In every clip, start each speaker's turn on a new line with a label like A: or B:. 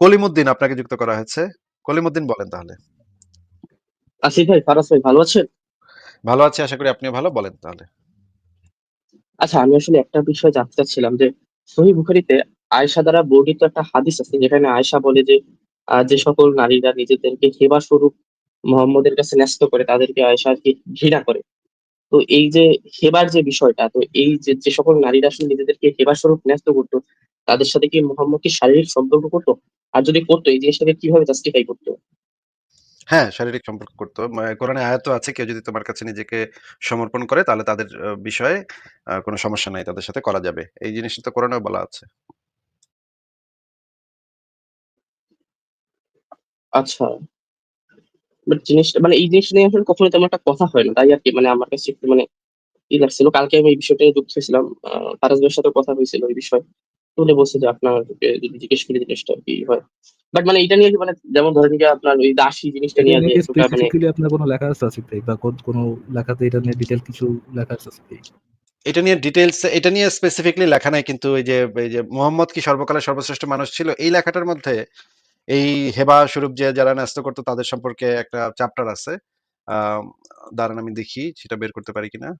A: কলিমুদ্দিন আপনাকে যুক্ত করা হয়েছে। কলিমুদ্দিন বলেন তাহলে।
B: আসিফ ভাই, ফারাজ ভাই ভালো আছেন?
A: ভালো আছি আশা করি আপনিও ভালো। বলেন তাহলে।
B: আচ্ছা আমি আসলে একটা বিষয় জানতে চাচ্ছিলাম যে সহিহ বুখারীতে আয়েশা দ্বারা বর্ণিত একটা হাদিস আছে যেখানে আয়েশা বলে যে যে সকল নারীরা নিজেদেরকে হেবা স্বরূপ মুহাম্মদের কাছে ন্যস্ত করে তাদেরকে আয়েশা আরকি ঘৃণা করে। তো এই যে হেবার যে বিষয়টা তো এই যে, যে সকল নারীরা আসলে নিজেদেরকে হেবা স্বরূপ ন্যস্ত করত, তাদের সাথে কি মুহাম্মদ কি শারীরিক সম্পর্ক করতো আর যদি করতো এই জিনিসটাকে কীভাবে জাস্টিফাই করত?
A: হ্যাঁ, শারীরিক সম্পর্ক করতো মা কোরআনে আয়াতও আছে কেউ যদি তোমার কাছে নিজেকে সমর্পণ করে তাহলে তাদের বিষয়ে কোন সমস্যা নাই। তাদের সাথে করা যাবে। এই জিনিসটা তো কোরআনেও বলা আছে।
B: আচ্ছা। বাট জিনিসটা মানে এই জিনিসটা নিয়ে আসলে কখনো তেমন একটা কথা হয় না। তাই আরকি মানে আমার কাছে একটু মানে ই লাগছিল। কালকে আমি এই বিষয়টা নিয়ে যুক্ত হয়েছিলাম। আ ফারাজ ভাইয়ের সাথেও কথা হয়েছিল এই বিষয়ে। তো উনি বলছে যে আপনাকে যদি জিজ্ঞেস করি জিনিসটা কি হয়। বাট মানে এটা নিয়ে মানে যেমন ধরেন যে আপনার ওই দাসী জিনিসটা
C: এটা
B: নিয়ে যে মানে
C: স্পেসিফিক্যালি আপনার কোনো লেখা আছে আসিফ ভাই? বা কোন কোনো লেখাতে এটা নিয়ে ডিটেইল কিছু লেখা আছে ভাই?
A: এটা নিয়ে ডিটেইলস এটা নিয়ে স্পেসিফিকলি লেখা নাই কিন্তু এই যে, এই যে মুহাম্মদ কি সর্বকালের সর্বশ্রেষ্ঠ মানুষ ছিল? এই লেখাটার মধ্যে এই হেবা স্বরূপ যে যারা ন্যস্ত করত তাদের সম্পর্কে একটা চ্যাপ্টার আছে। দাঁড়ান আমি দেখি সেটা বের করতে পারি কিনা।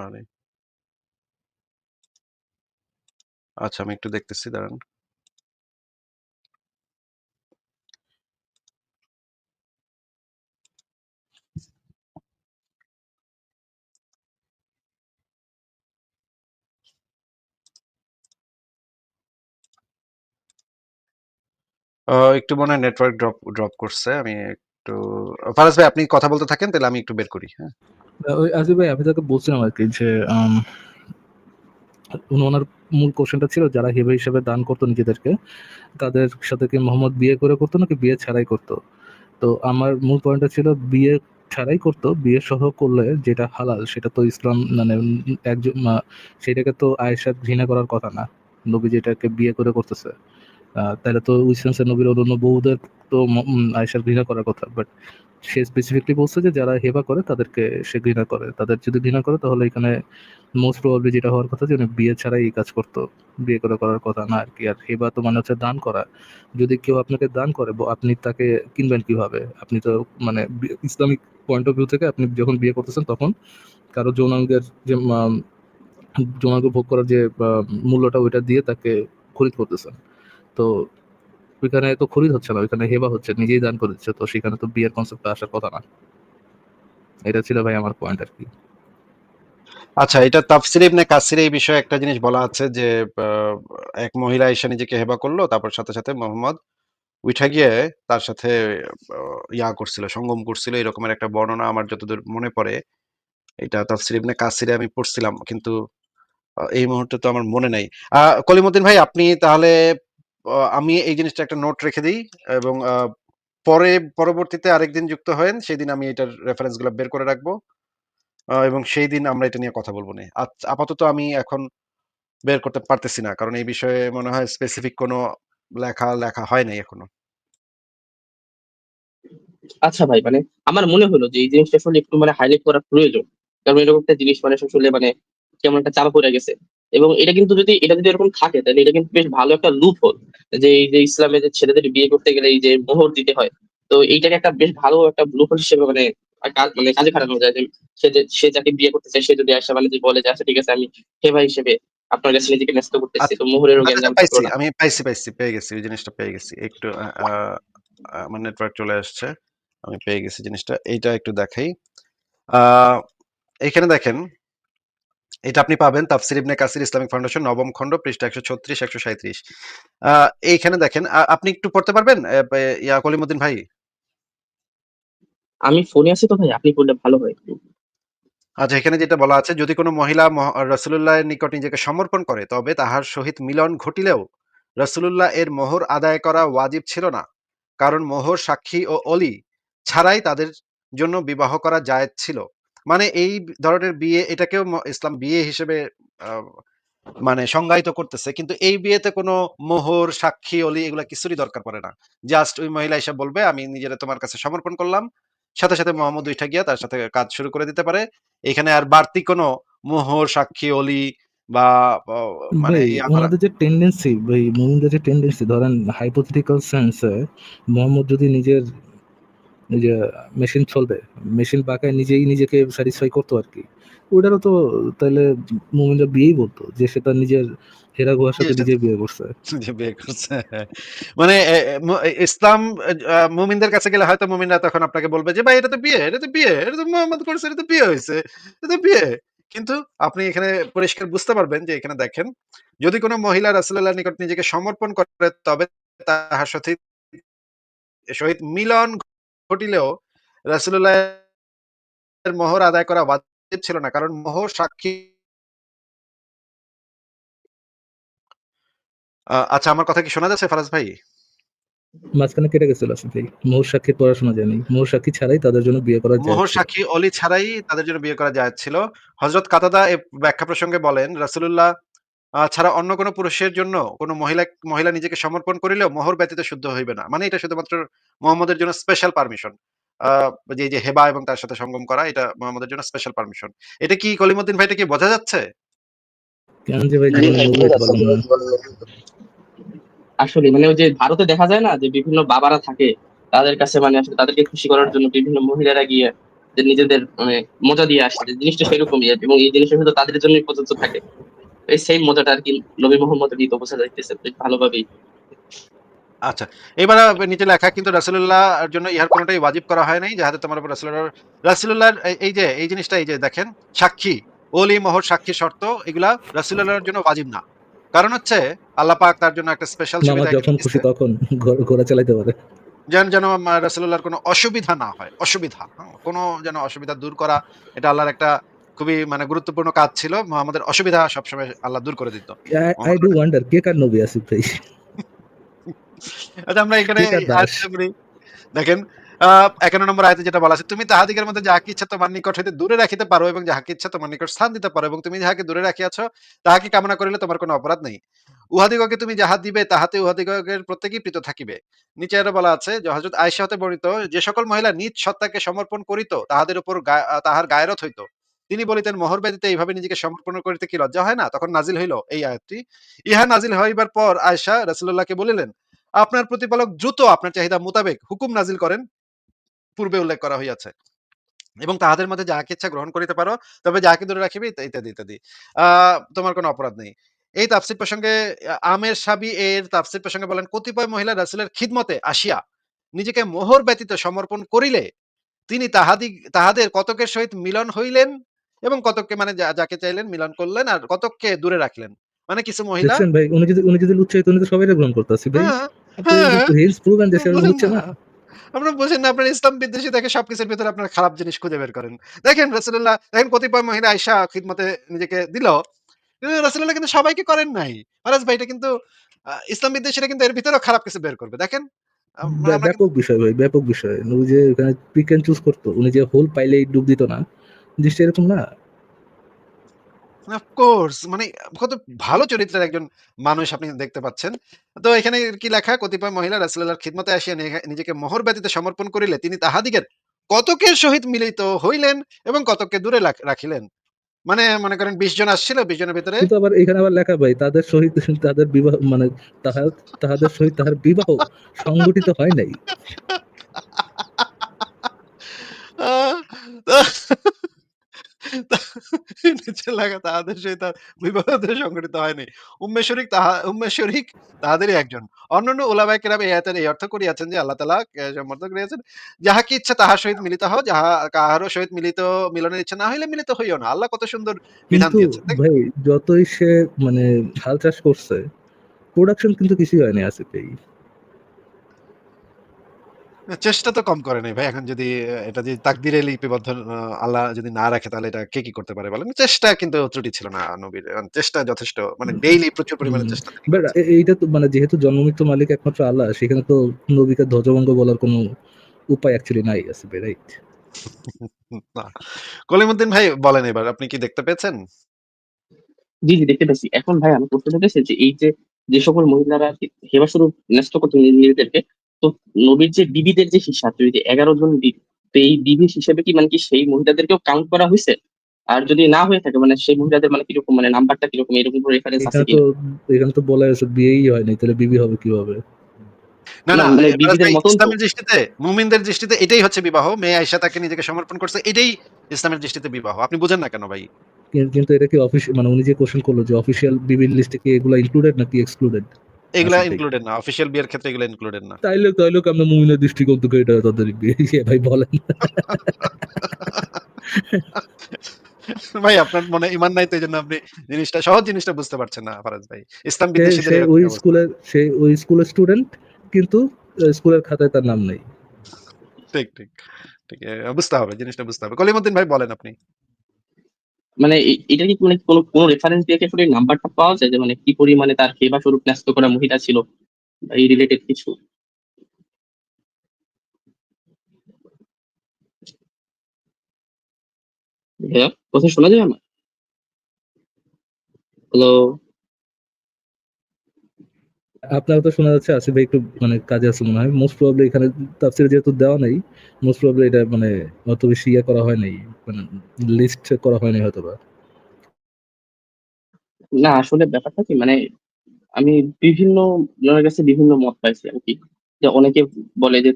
A: আরে আচ্ছা আমি একটু দেখতেছি দাঁড়ান। একটু মনে হয় নেটওয়ার্ক ড্রপ ড্রপ করছে। আমি একটু ফারাজ ভাই আপনি কথা বলতে থাকেন তাহলে আমি একটু বের করি। হ্যাঁ?
C: ওই আসিফ ভাই আমি তাকে বলছিলাম আরকি যে ওনার মূল কোয়েশ্চেনটা ছিল যারা হিবা হিসেবে দান করত নিজেদেরকে, তাদের সাথে কি মুহাম্মদ বিয়ে করে করত নাকি বিয়ে ছাড়াই করত? তো আমার মূল পয়েন্টটা ছিল বিয়ে ছাড়াই করত। বিয়ে সহ করলে যেটা হালাল সেটা তো ইসলাম মানে একজন সেটাকে তো আয়েশার ঘৃণা করার কথা না। নবী যেটাকে বিয়ে করে করতেছে। আ তাইলে তো ওই সেন্সে নবীর অন্যান্য বউদের তো আয়েশার ঘৃণা করার কথা। বাট সে স্পেসিফিকলি বলছে যে যারা হেবা করে, তাদেরকে সে ঘৃণা করে। তাদের যদি ঘৃণা করে, তাহলে এখানে মোস্ট প্রবাবলি যেটা হওয়ার কথা যে উনি বিয়ে ছাড়াই এই কাজ করতো বিয়ে করে করার কথা না আর কি আর হেবা তো মানে হচ্ছে দান করা। যদি কেউ আপনাকে দান করে আপনি তাকে কিনবেন কীভাবে? আপনি তো মানে ইসলামিক পয়েন্ট অফ ভিউ থেকে আপনি যখন বিয়ে করতেছেন, তখন কারও যৌনাঙ্গের যে যৌনাঙ্গ ভোগ করার যে মূল্যটা, ওইটা দিয়ে তাকে খরিদ করতেছেন। তো ওইখানে তো খরিদ হচ্ছে না, ওইখানে হেবা হচ্ছে। নিজেই দান করে দিচ্ছে। তো সেখানে তো বিয়ের কনসেপ্টটা আসার কথা না। এটা ছিল ভাই আমার পয়েন্ট আরকি।
A: আচ্ছা এটা তাফসিরে ইবনে কাসিরে এই বিষয়ে একটা জিনিস বলা আছে যে এক মহিলা এসে নিজেকে হেবা করল। তারপর সাথে, সাথে মুহাম্মদ উইঠা গিয়ে তার সাথে ইয়া করছিল, সঙ্গম করছিল। এরকমের একটা বর্ণনা আমার যতদূর মনে পড়ে। এটা তাফসির ইবনে কাসিরে আমি পড়ছিলাম। কিন্তু এই মুহূর্তে তো আমার মনে নাই। কলিমুদ্দিন ভাই আপনি তাহলে আমি এই জিনিসটা একটা নোট রেখে দিই এবং পরে, পরবর্তীতে আরেকদিন যুক্ত হয়েন। সেদিন আমি এটার রেফারেন্সগুলা বের করে রাখব। এবং সেই দিন আমরা এটা নিয়ে কথা বলব নে। আপাতত আমি এখন বের করতে পারতেছি না। কারণ এই বিষয়ে মনে হয় স্পেসিফিক কোন লেখা লেখা হয় নাই এখনও।
B: আচ্ছা ভাই মানে আমার মনে হলো যে এই জিনিসটা আসলে একটু মানে হাইলাইট করা প্রয়োজন। কারণ এরকম একটা জিনিস মানে আসলে মানে কেমন একটা চাপা পড়ে গেছে। এবং এটা কিন্তু যদি এটা যদি এরকম থাকে তাহলে এটা কিন্তু বেশ ভালো একটা লুপ হোল। যে এই যে ইসলামে যে ছেলেদের বিয়ে করতে গেলে এই যে মোহর দিতে হয়। তো এইটাকে একটা বেশ ভালো একটা লুপ হোল হিসেবে মানে মানে কাজে খাটানো যায় যে সে যে সে যাকে বিয়ে করতে চায় সে যদি আয়েশা বালিজি বলে যে আচ্ছা ঠিক আছে আমি হেবা হিসেবে আপনার কাছে নিজেকে ন্যস্ত করতেছি।
A: আচ্ছা,
B: তো মোহরেরও
A: আচ্ছা,
B: গ্যাঞ্জাম। না।
A: আমি পাইছি, পাইছি। পেয়ে গেছি। ওই জিনিসটা পেয়ে গেছি। একটু আমার নেটওয়ার্ক চলে আসছে। আমি পেয়ে গেছি জিনিসটা। এইটা একটু দেখাই। আ এখানে দেখেন এটা আপনি পাবেন তাফসির ইবনে কাসির ইসলামিক ফাউন্ডেশন নবম খণ্ড পৃষ্ঠা ১৩৬, ১৩৭। আ এইখানে দেখেন আপনি একটু পড়তে পারবেন? ইয়া কলিমুদ্দিন ভাই?
B: আমি ফোনে আছি তো ভাই আপনি বললে ভালো হয়
A: আচ্ছা এখানে যেটা বলা আছে যদি কোন মহিলা মহ রাসূলুল্লাহের নিকট নিজেকে সমর্পণ করে তবে তাহার সহিত মিলন ঘটিলেও রাসূলুল্লাহ এর মোহর আদায় করা ওয়াজিব ছিল না। কারণ মোহর সাক্ষী ও অলি ছাড়াই তাদের জন্য বিবাহ করা জায়েজ ছিল। মানে এই ধরনের বিয়ে এটাকেও ইসলাম বিয়ে হিসেবে মানে সংজ্ঞায়িত করতেছে। কিন্তু এই বিয়েতে কোনো মোহর সাক্ষী অলি এগুলা কিছুরই দরকার পড়ে না। জাস্ট ওই মহিলা এসে বলবে আমি নিজেরা তোমার কাছে সমর্পণ করলাম। সাথে সাথে মোহাম্মদ উঠা গিয়া তার সাথে কাজ শুরু করে দিতে পারে। এখানে আর বাড়তি কোনো মোহর সাক্ষী অলি বা মানে ইয়া
C: যে টেন্ডেন্সি ভাই মুমিনদের যে টেন্ডেন্সি ধরেন হাইপোথেটিক্যাল সেন্সে মোহাম্মদ যদি নিজের যে মেশিন চলবে মেশিন পাকায় নিজেই নিজেকে স্যাটিসফাই করতো আর কি। ওটারও তো তাহলে বিয়েই বলতো যে সে তার নিজের হেরা গুহার সাথে নিজে বিয়ে করছে।
A: বিয়ে করছে। মানে ইসলাম মুমিনদের কাছে গেলে হয়তো মুমিনরা তখন আপনাকে বলবে যে ভাই এটা তো বিয়ে এটা তো বিয়ে এটা তো মোহাম্মদ করছে এটা তো বিয়ে হয়েছে এটা তো বিয়ে। কিন্তু আপনি এখানে পরিষ্কার বুঝতে পারবেন যে এখানে দেখেন যদি কোনো মহিলা রাসূলুল্লাহর নিকট নিজেকে সমর্পণ করে তবে তাহার সাথে সহিত মিলন ঘটিলেও রাসূলুল্লাহের মোহর আদায় করা ওয়াজিব ছিল না কারণ মোহর সাক্ষী আচ্ছা আমার কথা কি শোনা যাচ্ছে ফারাজ ভাই?
C: মাঝখানে কেটে গেছিল ভাই। মোহর সাক্ষীর পড়াশোনা জানি মোহর সাক্ষী ছাড়াই তাদের জন্য বিয়ে করা
A: মোহর সাক্ষী অলি ছাড়াই তাদের জন্য বিয়ে করা যায় ছিল হজরত কাতাদা এই ব্যাখ্যা প্রসঙ্গে বলেন রাসূলুল্লাহ ছাড়া অন্য কোনো পুরুষের জন্য কোনো মহিলা মহিলা নিজেকে সমর্পণ করিলেও মোহর ব্যতীত শুদ্ধ হইবে না। মানে এটা শুধুমাত্র মোহাম্মদের জন্য স্পেশাল পারমিশন যে যে হেবা এবং তার সাথে সঙ্গম করা এটা মোহাম্মদের জন্য স্পেশাল পারমিশন এটা কি কলিমুদ্দিন ভাই এটা কি বোঝা যাচ্ছে।
B: আসলে মানে ওই যে ভারতে দেখা যায় না যে বিভিন্ন বাবারা থাকে তাদের কাছে মানে আসলে তাদেরকে খুশি করার জন্য বিভিন্ন মহিলারা গিয়ে যে নিজেদের মানে মজা দিয়ে আসে জিনিসটা সেরকমই। আর এবং এই জিনিসটা শুধু তাদের জন্যই প্রযোজ্য থাকে। এই সেম মজাটা আর কি নবী মোহাম্মদ দিতে বোঝা যাইতেছে বেশ ভালোভাবেই।
A: আচ্ছা এবার নিচে লেখা কিন্তু জন্য ইহার কোনোটাই ওয়াজিব করা হয় নাই যাহাতে তোমার উপর রাসূলুল্লাহ রাসূলুল্লাহর এই- যে এই জিনিসটা এই যে দেখেন সাক্ষী ওলি মোহর সাক্ষী শর্ত এগুলা রাসূলুল্লাহর জন্য ওয়াজিব না। কারণ হচ্ছে আল্লাহ পাক তার জন্য একটা স্পেশাল সুবিধা
C: যখন খুশি তখন ঘোড়া চালাইতে পারে।
A: যেন যেন রাসূলুল্লাহর কোনো অসুবিধা না হয় অসুবিধা হ্যাঁ, কোনো যেন অসুবিধা দূর করা এটা আল্লাহর একটা খুবই মানে গুরুত্বপূর্ণ কাজ ছিল। আমাদের অসুবিধা সবসময় আল্লাহ দূর করে দিত।
C: আই ডু ওয়ান্ডার কে কার নবী আসিফ ভাই?
A: আচ্ছা আমরা এখানে পড়ি। দেখেন একান্ন নম্বর আয়তে যেটা বলা আছে তুমি তাহাদিগের মধ্যে যাহাকে ইচ্ছা তোমার নিকট হইতে দূরে রাখিতে পারো এবং যাহাকে ইচ্ছা তোমার নিকট স্থান দিতে পারো এবং তুমি যাহাকে দূরে রাখিয়াছ তাহাকে কামনা করিলে তোমার কোনো অপরাধ নেই। উহাদিগকে তুমি যাহা দিবে তাহাতে উহাদিগের প্রত্যেকেই প্রীত থাকিবে। নিচে আরও বলা আছে যে হযরত আয়েশা হতে বর্ণিত যে সকল মহিলা নিজ সত্তাকে সমর্পণ করিত তাহাদের উপর তাহার গায়রত হইতো। তিনি বলিতেন, মোহর ব্যতীত এইভাবে নিজেকে সমর্পণ করিতে কি লজ্জা হয় না? তখন নাজিল হইল এই আয়াতটি। ইহা নাজিল হইবার পর আয়েশা রাসূলুল্লাহকে বলিলেন, আপনার প্রতিপালক দ্রুত আপনার চাহিদা মোতাবেক হুকুম নাজিল করেন, পূর্বে উল্লেখ করা হইয়াছে। এবং তাহাদের মধ্যে যাহাকে ইচ্ছা গ্রহণ করিতে পারো, তবে যাহাকে দূরে রাখিবে ইত্যাদি ইত্যাদি। তোমার কোনো অপরাধ নেই। এই তাফসির প্রসঙ্গে আমের সাবি এর তাফসির প্রসঙ্গে বলেন, কতিপয় মহিলা রাসূলের খিদমতে আসিয়া নিজেকে মোহর ব্যতীত সমর্পণ করিলে তিনি তাহাদি, তাহাদের কতকের সহিত মিলন হইলেন? এবং কতককে মানে যাকে চাইলেন মিলন করলেন আর কতককে দূরে রাখলেন। মানে কিছু মহিলা
C: ভাই উনি যদি উনি যদি উচ্চারিত উনি তো সবাই গ্রহণ করতে আসিফ ভাই। হিলস প্রুভেন দেশে
A: বুঝেন না? আপনারা বুঝেন না আপনার ইসলাম বিদ্বেষী দেখে সবকিছুর ভিতরে আপনার খারাপ জিনিস খুঁজে বের করেন। দেখেন রাসূলুল্লাহ দেখেন কতিপয় মহিলা আয়েশা খিদমতে নিজেকে দিল। কিন্তু রাসূলুল্লাহ কিন্তু সবাইকে করেন নাই। ফারাজ ভাই এটা কিন্তু ইসলাম বিদ্বেষীরা কিন্তু এর ভিতরেও খারাপ কিছু বের করবে। দেখেন
C: ব্যাপক বিষয় ভাই ব্যাপক বিষয়। উনি যে এখানে পিক এন্ড চুজ করতো উনি যে হোল পাইলেই ডুব দিত না। জিনিসটা এরকম না?
A: কোর্স মানে কত ভালো চরিত্রের একজন মানুষ আপনি দেখতে পাচ্ছেন। তো এখানে কি লেখা? কতিপয় মহিলা খিদমতে আসিয়া নিজেকে মোহর ব্যতীত সমর্পণ করিলে তিনি তাহাদিগের কতকের সহিত মিলিত হইলেন এবং কতককে দূরে রাখিলেন? মানে মনে করেন বিশ জন আসছিল বিশ জনের ভিতরে
C: কিন্তু আবার এখানে আবার লেখা ভাই তাদের সহিত তাদের বিবাহ মানে তাহার তাহাদের সহিত তাহার বিবাহ সংগঠিত হয় নাই।
A: আহ, তা- নিচে লেখা তাহাদের সহিত সংগঠিত হয়নি। উম্মে শরিক তাহা উম্মে শরিক তাহাদেরই একজন। অন্যান্য কেরাম এই আয়াতের এই অর্থ করিয়াছেন যে আল্লাহ কে সমর্থন করিয়াছেন যাহাকে ইচ্ছা তাহার সহিত মিলিত হও যাহা কাহারও সহিত মিলিত মিলনের ইচ্ছা না হইলে মিলিত হইও না। আল্লাহ কত সুন্দর বিধান দিয়েছেন।
C: ভাই যতই সে মানে হাল চাষ করছে প্রোডাকশন কিন্তু কিছুই হয়নি আসিফ
A: চেষ্টা তো কম করে নাই ভাই। এখন যদি এটা যদি তাকদিরে লিপিবদ্ধ আল্লাহ যদি না রাখে তাহলে এটা কে কি করতে পারে বলেন? চেষ্টা কিন্তু ত্রুটি ছিল না নবীর। চেষ্টা যথেষ্ট মানে ডেইলি প্রচুর পরিমাণে চেষ্টা।
C: এইটা তো মানে যেহেতু জন্মমৃত্যু মালিক একমাত্র আল্লাহ সেখানে তো নবীকে ধ্বজভঙ্গ বলার কোনো উপায় অ্যাকচুয়ালি নাই ভাই রাইট।
A: কলিমুদ্দিন ভাই বলেন এবার আপনি কি দেখতে পেয়েছেন?
B: জি জি দেখতে পাচ্ছি এখন ভাই আমি করতে হতেছে যে এই যে যে সকল মহিলারা হেবা স্বরূপ ন্যস্ত করতেন নিজেদেরকে তো নবীর যে বিবিদের যে হিসাব যদি এগারো জন বিবি তো এই বিবি হিসেবে কি মানে কি সেই মহিলাদেরকেও কাউন্ট করা হয়েছে? আর যদি না হয়ে থাকে মানে সেই মহিলাদের মানে কীরকম মানে নাম্বারটা কীরকম এরকম রেফারেন্স আছে কি
C: তো এখানে তো বলা হয়েছে বিয়েই হয়নি তাহলে বিবি হবে কীভাবে?
A: না
B: না,
A: না
B: মানে
A: এ, ফারাজ
B: বিবিদের
A: ভাই,
B: মতন তো-
A: ইসলামের দৃষ্টিতে মুমিনদের দৃষ্টিতে এটাই হচ্ছে বিবাহ। মেয়ে আয়েশা তাকে নিজেকে সমর্পণ করছে এটাই ইসলামের দৃষ্টিতে বিবাহ। আপনি বুঝেন না কেন ভাই?
C: কিন্তু এটা কি অফিস মানে উনি যে কোশ্চেন করল যে অফিসিয়াল বিবির লিস্টে কি এগুলা ইনক্লুডেড নাকি এক্সক্লুডেড
A: এগুলা ইনক্লুডেড না অফিসিয়াল বিয়ের ক্ষেত্রে এগুলো ইনক্লুডেড না।
C: তাইলে তাইলে আমরা মুমিনের দৃষ্টিকোণ থেকে এটা তাদের বিয়ে ভাই বলেন।
A: ভাই আপনার মনে ইমান নাই তো আপনি জিনিসটা সহজ জিনিসটা বুঝতে পারছেন না ফারাজ ভাই। ইসলাম
C: ওই স্কুলের সে ওই স্কুলের স্টুডেন্ট কিন্তু স্কুলের খাতায় তার নাম নেই।
A: ঠিক ঠিক ঠিক বুঝতে হবে জিনিসটা বুঝতে হবে। কলিমুদ্দিন ভাই বলেন আপনি।
B: মানে এটা কি মানে কোনো কোনো রেফারেন্স দিয়ে কি নাম্বারটা পাওয়া যায়? যে মানে কি পরিমাণে তার হেবা স্বরূপ ন্যস্ত করা মহিলা ছিল এই রিলেটেড কিছু? কথা শোনা যায় আমার? হ্যালো
C: আপনার তো শোনা যাচ্ছে, আসিফ ভাই একটু মানে কাজে আছে মনে হয়। মোস্ট প্রবাবলি এখানে তাফসিরে যেহেতু দেওয়া নেই মোস্ট প্রবাবলি এটা মানে অত বেশি ইয়ে করা হয় নাই। মানে লিস্ট করা হয়নি হয়তো বা
B: না আসলে ব্যাপারটা কি মানে আমি বিভিন্ন জনের কাছে বিভিন্ন মত পাইছি আর কি। যে অনেকে বলে যে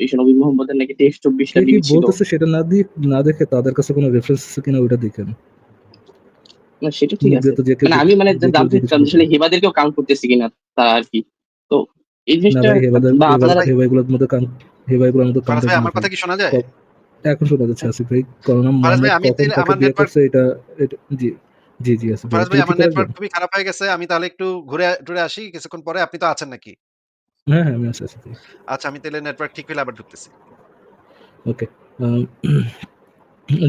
B: এই নবী মোহাম্মদের নাকি তেইশ চব্বিশটা
C: কি
B: ছিল
C: বলতেছে সেটা না দিয়ে না দেখে তাদের কাছে কোনো রেফারেন্স আছে কিনা ওটা দেখেন।
B: না সেটা ঠিক আছে।
C: যে
B: মানে আমি মানে জানতে চাচ্ছিলাম আসলে হেবাদেরকেও কাউন্ট করতেছি কিনা তারা আর কি। তো এই জিনিসটা
C: হেবাদের
B: বা আপনারা
C: হেবাইগুলোর মধ্যে কান হেবাইগুলোর মধ্যে কাউন্ট
A: আমার কথা কি শোনা যায়?
C: এখন শোনা যাচ্ছে আসিফ ভাই। করোনা
A: আমার
C: করছে এটা জি জি জি আসিফ ভাই
A: আমার নেটওয়ার্ক খুবই খারাপ হয়ে গেছে আমি তাহলে একটু ঘুরে টুরে আসি কিছুক্ষণ পরে। আপনি তো আছেন নাকি?
C: হ্যাঁ হ্যাঁ আমি আছি আসিফ ভাই।
A: আচ্ছা আমি তাহলে নেটওয়ার্ক ঠিক হলে আবার ঢুকতেছি।
C: ওকে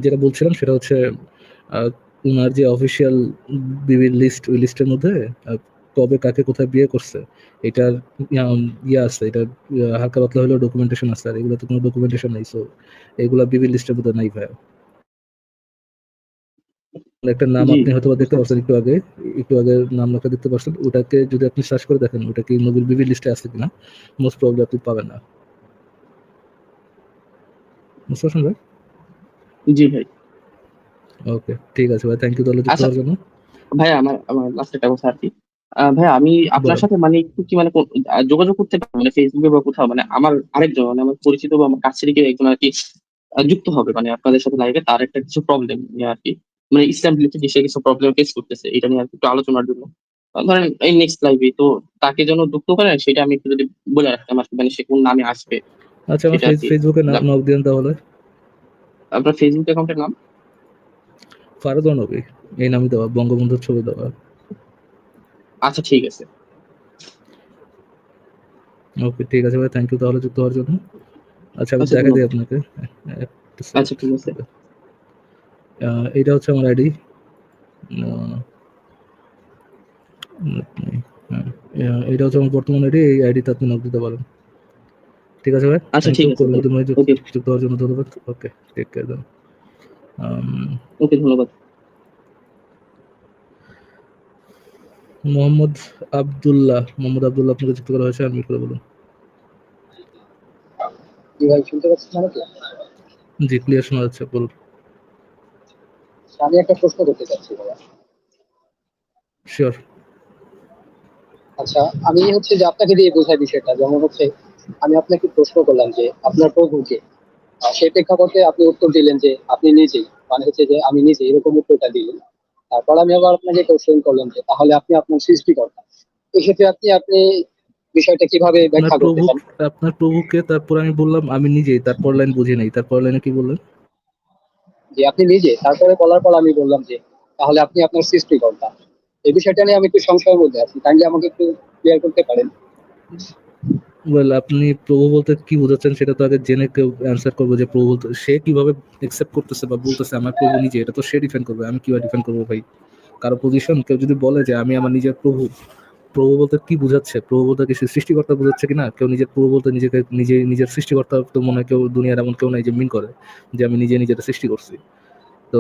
C: যেটা বলছিলাম সেটা হচ্ছে উনার যে অফিসিয়াল বিবির লিস্ট ওই লিস্টের মধ্যে কবে কাকে কোথায় বিয়ে করছে এটার ইয়ে আছে এটা হালকা পাতলা হলেও ডকুমেন্টেশন আছে আর এগুলো তো কোনো ডকুমেন্টেশন নেই সো এগুলা বিবির লিস্টের মধ্যে নাই ভাই একটা নাম আপনি হয়তো দেখতে পাচ্ছেন একটু আগে একটু আগে নাম লেখা দেখতে পাচ্ছেন ওটাকে যদি আপনি সার্চ করে দেখেন ওটা কি নবীর বিবি লিস্টে আছে কিনা মোস্ট প্রবলি আপনি পাবেন না। বুঝতে পারছেন ভাই?
B: জি ভাই।
C: ওকে ঠিক আছে ভাই থ্যাংক ইউ তাহলে যুক্ত
B: আচ্ছা।
C: হওয়ার জন্য।
B: ভাই আমার আমার লাস্ট একটা কথা আর কি। ভাই আমি আপনার সাথে মানে একটু কি মানে যোগাযোগ করতে মানে ফেসবুকে বা কোথাও? মানে আমার আরেকজন মানে আমার পরিচিত বা আমার কাছের কেউ একজন আর কি যুক্ত হবে মানে আপনাদের সাথে লাইভে তার একটা কিছু প্রবলেম নিয়ে আর কি। মানে ইসলাম রিলেটেড সে কিছু প্রবলেম ফেস করতেছে এটা নিয়ে আরকি একটু আলোচনার জন্য। ধরেন এই নেক্সট লাইভে তো তাকে যেন যুক্ত করেন সেটা আমি একটু যদি বলে রাখতাম আর কি, মানে সে কোন নামে আসবে
C: আচ্ছা আমার
B: কি।
C: ফেসবুকে
B: না।
C: নক দিন তাহলে।
B: আপনার ফেসবুক অ্যাকাউন্টের নাম?
C: ফারদ নবী এই নামই দেওয়া বঙ্গবন্ধুর ছবি দেওয়া।
B: আচ্ছা ঠিক আছে।
C: ওকে ঠিক আছে ভাই থ্যাংক ইউ তাহলে যুক্ত হওয়ার জন্য। আচ্ছা আমি
B: আচ্ছা,
C: দেখা দিই আপনাকে।
B: আচ্ছা ঠিক আছে।
C: এইটা হচ্ছে আমার আইডি। এইটা হচ্ছে আমার বর্তমান আইডি এই আইডিতে আপনি নক দিতে পারেন। ঠিক আছে ভাই?
B: আচ্ছা, ঠিক আছে,
C: যুক্ত- হওয়ার জন্য ধন্যবাদ। ওকে কেয়ার দেন
B: ওকে ধন্যবাদ।
C: মোহাম্মদ আব্দুল্লাহ মোহাম্মদ আব্দুল্লাহ আপনাকে যুক্ত করা হয়েছে আনমিট করে বলুন। জি ক্লিয়ার শোনা যাচ্ছে বলুন।
D: আমি একটা প্রশ্ন করতে চাচ্ছি
C: শিওর
D: আচ্ছা আমি হচ্ছে যে আপনাকে দিয়ে বোঝাই বিষয়টা যেমন হচ্ছে আমি আপনাকে প্রশ্ন করলাম যে আপনার প্রভুকে সেই প্রেক্ষাপটে আপনি উত্তর দিলেন যে আপনি নিজেই মানে হচ্ছে যে আমি নিজে এরকম উত্তরটা দিলেন তারপর আমি আবার আপনাকে কোশ্চেন করলাম যে তাহলে আপনি আপনার সৃষ্টিকর্তা। এক্ষেত্রে আপনি আপনি বিষয়টা কীভাবে ব্যাখ্যা করতে চান
C: আপনার প্রভুকে তারপর আমি বললাম আমি নিজেই তারপর লাইন বুঝি নাই তারপর লাইনে কি বললেন?
D: যে আপনি নিজে তারপরে বলার পর আমি বললাম যে তাহলে আপনি আপনার সৃষ্টিকর্তা। এই বিষয়টা নিয়ে আমি একটু সংশয়ের মধ্যে আছি কাইন্ডলি আমাকে একটু ক্লিয়ার করতে পারেন?
C: ওয়েল আপনি প্রভু বলতে কি বোঝাচ্ছেন সেটা তো আগে জেনে কেউ অ্যান্সার করব যে প্রভু বলতে সে কীভাবে একসেপ্ট করতেছে বা বলতেছে আমার প্রভু নিজে, এটা তো সে ডিফেন্ড করবে। আমি কীভাবে ডিফেন্ড করব ভাই? কারও পজিশন কেউ যদি বলে যে আমি আমার নিজের প্রভু প্রভু বলতে কি বুঝাচ্ছে? প্রভু বলতে কি সৃষ্টিকর্তা বুঝাচ্ছে কিনা? কেউ নিজের প্রভু বলতে নিজেকে নিজে নিজের সৃষ্টিকর্তা তো মনে হয় কেউ দুনিয়ার এমন কেউ নাই যে মিন করে, যে আমি নিজে নিজের সৃষ্টি করছি। তো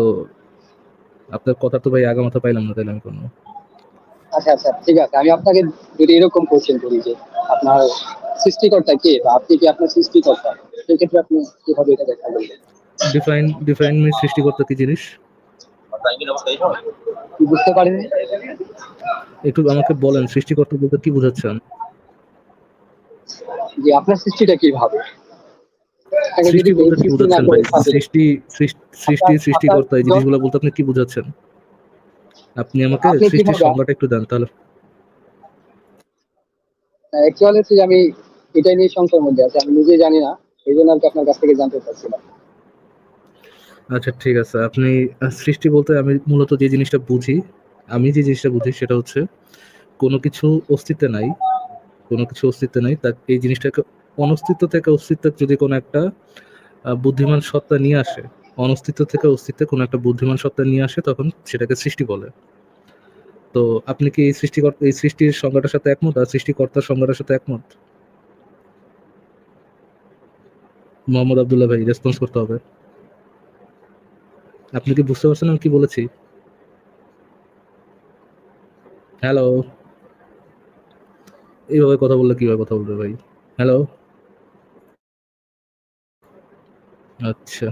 C: আপনার কথা তো ভাই আগামাথা পাইলাম না, তাইলে আমি কোনো
D: আচ্ছা আচ্ছা ঠিক আছে। আমি আপনাকে যদি এরকম কোশ্চেন করি যে আপনার সৃষ্টিকর্তা কে বা আপনি কি আপনার সৃষ্টিকর্তা? সেক্ষেত্রে আপনি কীভাবে এটা দেখা বলবেন
C: ডিফাইন ডিফাইন মি সৃষ্টিকর্তা কি জিনিস?
D: কি বুঝতে পারেনি?
C: একটু আমাকে বলেন সৃষ্টিকর্তা বলতে কি বোঝাচ্ছেন?
D: যে আপনার সৃষ্টিটা কীভাবে
C: সৃষ্টি বলতে কি বোঝাচ্ছেন
D: করে
C: ভাই? সৃষ্টি সৃষ্টি- সৃষ্টি সৃষ্টিকর্তা এই জিনিসগুলো বলতে আপনি কি বোঝাচ্ছেন? আপনি আমাকে সৃষ্টির সংজ্ঞাটা একটু দেন তাহলে।
D: অ্যাকচুয়ালি হচ্ছে যে আমি এটাই নিয়ে সংশয়ের মধ্যে আছি। আমি নিজে জানি না, এই জন্য কি আপনার কাছ থেকে জানতে চাচ্ছিলাম।
C: আচ্ছা ঠিক আছে। আপনি সৃষ্টি বলতে আমি মূলত যে জিনিসটা বুঝি, আমি যে জিনিসটা বুঝি সেটা হচ্ছে কোনো কিছু অস্তিত্বে নাই, কোনো কিছু অস্তিত্বে নাই তা এই জিনিসটাকে অনস্তিত্ব থেকে অস্তিত্ব যদি কোনো একটা বুদ্ধিমান সত্তা নিয়ে আসে, অনস্তিত্ব থেকে অস্তিত্বে কোনো একটা বুদ্ধিমান সত্তা নিয়ে আসে, তখন সেটাকে সৃষ্টি বলে। তো আপনি কি এই সৃষ্টিকর্তা, এই সৃষ্টির সংজ্ঞাটার সাথে একমত? আর সৃষ্টিকর্তার সংজ্ঞাটার সাথে একমত? মোহাম্মদ আবদুল্লাহ ভাই রেসপন্স করতে হবে। আপনি কি বুঝতে পারছেন আমি কি বলেছি? হ্যালো এইভাবে কথা বললে কীভাবে কথা বলবে ভাই? হ্যালো আচ্ছা।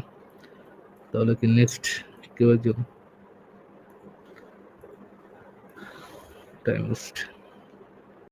C: তাহলে কি নেক্সট কেউ একজন? diagnosed